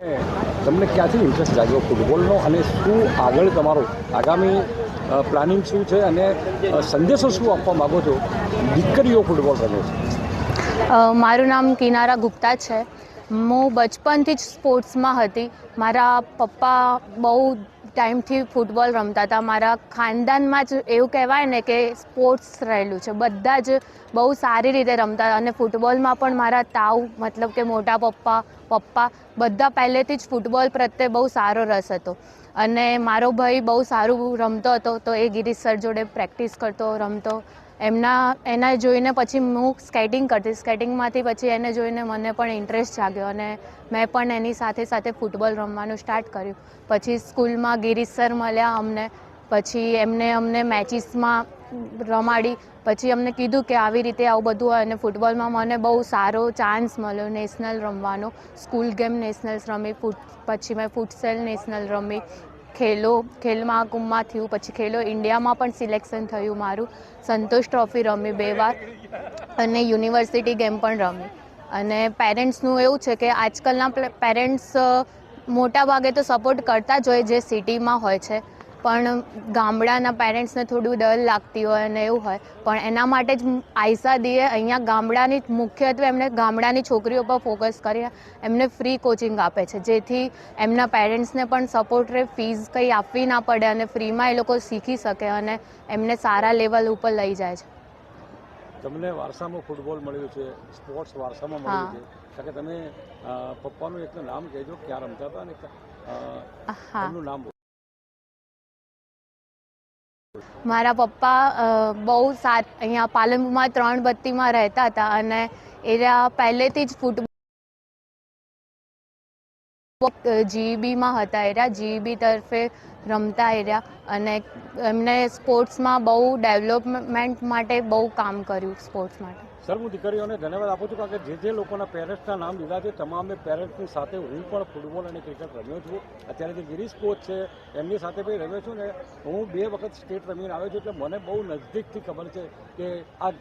તમને ક્યાંથી ઇન્ટરેસ્ટ જાગ્યો ફૂટબોલનો અને શું આગળ તમારો આગામી પ્લાનિંગ શું છે અને સંદેશો શું આપવા માગો છો? દીકરીઓ ફૂટબોલ રમે છે. મારું નામ કિનારા ગુપ્તા છે. હું બચપનથી જ સ્પોર્ટ્સમાં હતી. મારા પપ્પા બહુ ટાઈમથી ફૂટબોલ રમતા હતા. મારા ખાનદાનમાં જ એવું કહેવાય ને કે સ્પોર્ટ્સ રહેલું છે. બધા જ બહુ સારી રીતે રમતા હતા અને ફૂટબોલમાં પણ મારા તાવ, મતલબ કે મોટા પપ્પા પપ્પા બધા પહેલેથી જ ફૂટબોલ પ્રત્યે બહુ સારો રસ હતો. અને મારો ભાઈ બહુ સારું રમતો હતો તો એ ગિરીશ સર જોડે પ્રેક્ટિસ કરતો, રમતો. એમના એના જોઈને પછી હું સ્કેટિંગ કરતી. સ્કેટિંગમાંથી પછી એને જોઈને મને પણ ઇન્ટરેસ્ટ જાગ્યો અને મેં પણ એની સાથે સાથે ફૂટબોલ રમવાનું સ્ટાર્ટ કર્યું. પછી સ્કૂલમાં ગિરીશ સર મળ્યા અમને, પછી એમને, અમને મેચિસમાં રમાડી. પછી અમને કીધું કે આવી રીતે આવું બધું હોય અને ફૂટબોલમાં મને બહુ સારો ચાન્સ મળ્યો નેશનલ રમવાનો. સ્કૂલ ગેમ નેશનલ્સ રમી ફૂટ પછી મેં ફૂટસેલ નેશનલ રમી. ખેલો ખેલ મહાકુંભમાં થયું, પછી ખેલો ઇન્ડિયામાં પણ સિલેક્શન થયું મારું. સંતોષ ટ્રોફી રમી બે વાર અને યુનિવર્સિટી ગેમ પણ રમી. અને પેરેન્ટ્સનું એવું છે કે આજકાલના પેરેન્ટ્સ મોટા ભાગે તો સપોર્ટ કરતા જ હોય જે સિટીમાં હોય છે. પણ ગામડાના પેરેન્ટ્સને થોડું ડર લાગતી હોય અને એવું હોય. પણ એના માટે જ આયસા દીએ અહીંયા ગામડાની મુખ્યત્વે એમને ગામડાની છોકરીઓ પર ફોકસ કરી એમને ફ્રી કોચિંગ આપે છે. જેથી એમના પેરેન્ટ્સને પણ સપોર્ટ રહે ફીસ કંઈ આપવી ના પડે અને ફ્રીમાં એ લોકો શીખી શકે અને એમને સારા લેવલ ઉપર લઈ જાય છે. તમને વારસામાં ફૂટબોલ મળ્યું છે સ્પોર્ટ્સ વારસામાં મળ્યું છે. કારણ કે તમે પપ્પાનું એક નામ કહેજો ક્યાં રમતા હતા અને એમનું નામ. મારા પપ્પા બહુ સાત અહીંયા પાલનપુરમાં ત્રણ બત્તીમાં રહેતા હતા અને એ પહેલેથી જ ફૂટબોલ જીઈબીમાં હતા એર્યા. જીબી તરફે રમતા એર્યા અને એમને સ્પોર્ટ્સમાં બહુ ડેવલપમેન્ટ માટે બહુ કામ કર્યું સ્પોર્ટ્સ માટે. સર, હું દીકરીઓને ધન્યવાદ આપું છું કારણ કે જે જે લોકોના પેરેન્ટ્સના નામ લીધા છે તમામે પેરેન્ટ્સની સાથે હું પણ ફૂટબોલ અને ક્રિકેટ રમ્યો છું. અત્યારે જે ગિરીશ કોચ છે, એમની સાથે બી રમ્યો છું ને હું બે વખત સ્ટેટ રમીને આવ્યો છું એટલે મને બહુ નજદીકથી ખબર છે કે આ